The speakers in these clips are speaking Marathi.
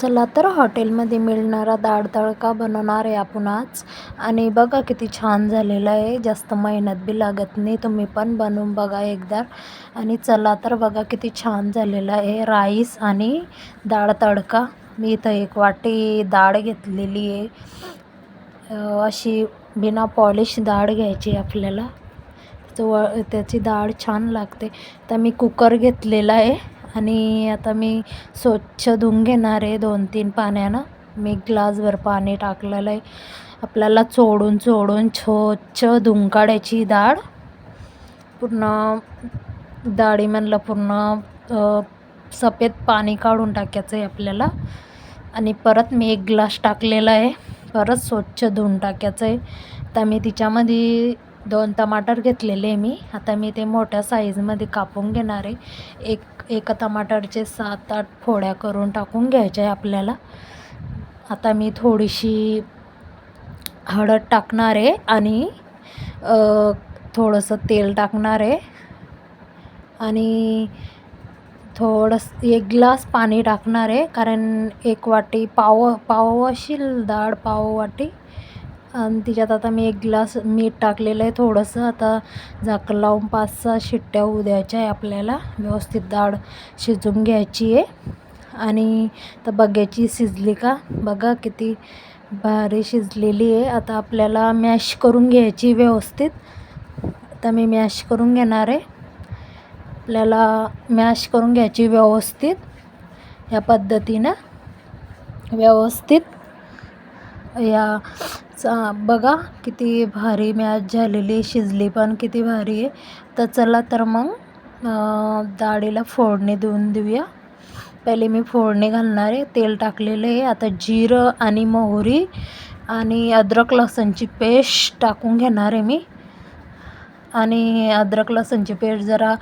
चला तर हॉटेलमध्ये मिळणारा डाळ तडका बनवणार आहे आपण आज. आणि बघा किती छान झालेलं आहे. जास्त मेहनत बी लागत नाही. तुम्ही पण बनवून बघा एकदा आणि चला तर बघा किती छान झालेलं आहे. राईस आणि डाळ तडका मी इथं एक वाटी डाळ घेतलेली आहे. अशी बिना पॉलिश डाळ घ्यायची आपल्याला. तो त्याची डाळ छान लागते. तर मी कुकर घेतलेला आहे. आणि आता मी स्वच्छ धुवून घेणार आहे दोन तीन पाण्यानं. मी ग्लासभर पाणी टाकलेलं आहे. आपल्याला चोडून चोडून स्वच्छ धुवून काढायची डाळ पूर्ण डाळीमधलं पूर्ण सफेद पाणी काढून टाकायचं आहे आपल्याला. आणि परत मी एक ग्लास टाकलेला आहे. परत स्वच्छ धुवून टाकायचं आहे. तर मी तिच्यामध्ये दोन टमाटर घेतलेले मी. आता मी ते मोठ्या साईजमध्ये कापून घेणार आहे. एक एका टमाटरचे सात आठ फोड्या करून टाकून घ्यायच्या आहे आपल्याला. आता मी थोडीशी हळद टाकणार आहे आणि थोडंसं तेल टाकणार आहे. आणि थोडंसं एक ग्लास पाणी टाकणार आहे. कारण एक वाटी पाव पाव असेल डाळ पाव वाटी. आणि तिच्यात आता मी एक ग्लास मीठ टाकलेलं आहे थोडंसं. आता झाकण लावून पाच सहा शिट्ट्या होऊ द्यायच्या आहे आपल्याला. व्यवस्थित डाळ शिजवून घ्यायची आहे. आणि तर बघायची शिजली का? बघा किती भारी शिजलेली आहे. आता आपल्याला मॅश करून घ्यायची व्यवस्थित. आता मी मॅश करून घेणार आहे. आपल्याला मॅश करून घ्यायची व्यवस्थित. या पद्धतीनं व्यवस्थित. या चा बघा किती भारी मॅच झालेली शिजली पण किती भारी आहे. तर चला तर मग डाळीला फोडणी देऊन देऊया. पहिले मी फोडणी घालणार आहे. तेल टाकलेलं आहे. आता जिरं आणि मोहरी आणि अद्रक लसणची पेस्ट टाकून घेणार आहे मी. आणि अद्रक लसणची पेस्ट जरा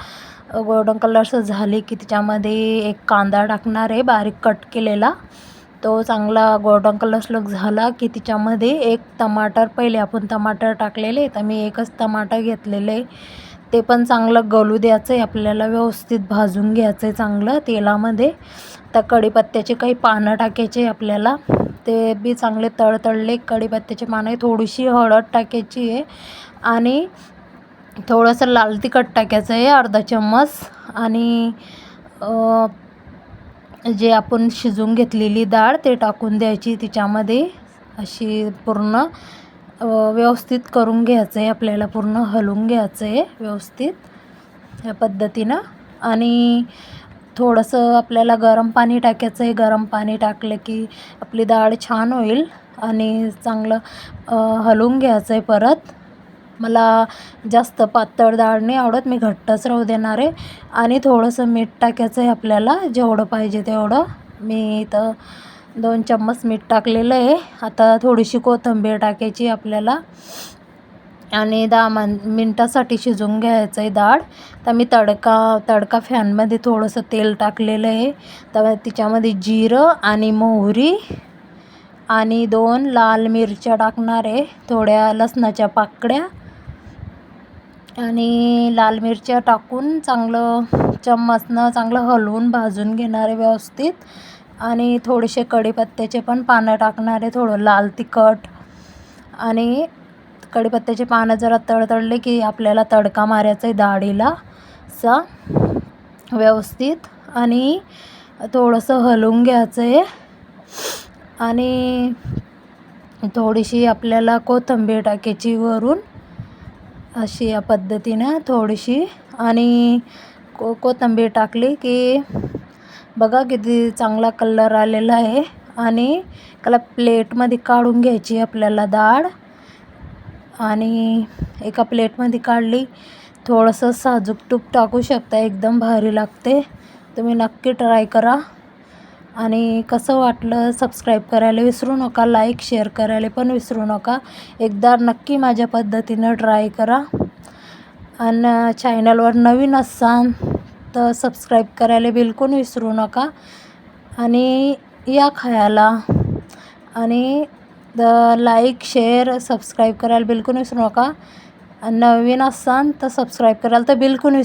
गोल्डन कलरचं झाली की त्याच्यामध्ये एक कांदा टाकणार आहे. बारीक कट केलेला. तो चांगला गोल्डन कलर झाला की त्याच्यामध्ये एक टमाटर पहिले आपण टमाटर टाकलेले तर मी एकच टमाटर घेतलेले. ते पण चांगलं गलू द्यायचं आहे आपल्याला व्यवस्थित भाजून घ्यायचं आहे चांगलं तेलामध्ये. तर कढीपत्त्याचे काही पानं टाकायचे आपल्याला. ते बी चांगले तळतळले कढीपत्त्याचे पानं थोडीशी हळद टाकायची आहे. आणि थोडंसं लाल तिखट टाकायचं आहे अर्धा चम्मच. आणि जे आपण शिजवून घेतलेली डाळ ते टाकून द्यायची तिच्यामध्ये अशी पूर्ण व्यवस्थित करून घ्यायचं आहे आपल्याला पूर्ण हलवून घ्यायचं आहे व्यवस्थित या पद्धतीनं. आणि थोडंसं आपल्याला गरम पाणी टाकायचं आहे गरम पाणी टाकलं की आपली डाळ छान होईल आणि चांगलं हलवून घ्यायचं आहे परत. मला जास्त पातळ डाळ नाही आवडत मी घट्टच राहू देणार आहे. आणि थोडंसं मीठ टाकायचं आहे आपल्याला जेवढं पाहिजे तेवढं. मी इथं दोन चम्मच मीठ टाकलेलं आहे. आता थोडीशी कोथिंबीर टाकायची आपल्याला. आणि दहा मन मिनटासाठी शिजवून घ्यायचं आहे डाळ. तर मी तडका तडका फॅनमध्ये थोडंसं तेल टाकलेलं आहे. तर तिच्यामध्ये जिरं आणि मोहरी आणि दोन लाल मिरच्या टाकणार आहे. थोड्या लसणाच्या पाकड्या आणि लाल मिरच्या टाकून चांगलं चम्मचनं चांगलं हलवून भाजून घेणार आहे व्यवस्थित. आणि थोडेसे कढीपत्त्याचे पण पानं टाकणार आहे थोडं लाल तिखट. आणि कढीपत्त्याचे पानं जरा तळतळले की आपल्याला तडका मारायचा आहे डाळीला सा व्यवस्थित. आणि थोडंसं हलवून घ्यायचं आहे. आणि थोडीशी आपल्याला कोथिंबीर टाकायची वरून. अशी या पद्धतीनं थोडीशी आणि को कोथिंबीर टाकली की बघा किती चांगला कलर आलेला आहे. आणि त्याला प्लेटमध्ये काढून घ्यायची आपल्याला डाळ. आणि एका प्लेटमध्ये काढली. थोडंसं साजूक तूप टाकू शकता. एकदम भारी लागते. तुम्ही नक्की ट्राय करा. आणि कसं वाटलं सबस्क्राईब करायला विसरू नका लाईक शेअर करायला पण विसरू नका. एकदा नक्की माझ्या पद्धतीनं ट्राय करा. आणि चॅनलवर नवीन असाल तर सबस्क्राईब करायला बिलकुल विसरू नका. आणि या खायला. आणि द लाईक शेअर सबस्क्राईब करायला बिलकुल विसरू नका. आणि नवीन असाल तर सबस्क्राईब करायला तर बिलकुल विसरू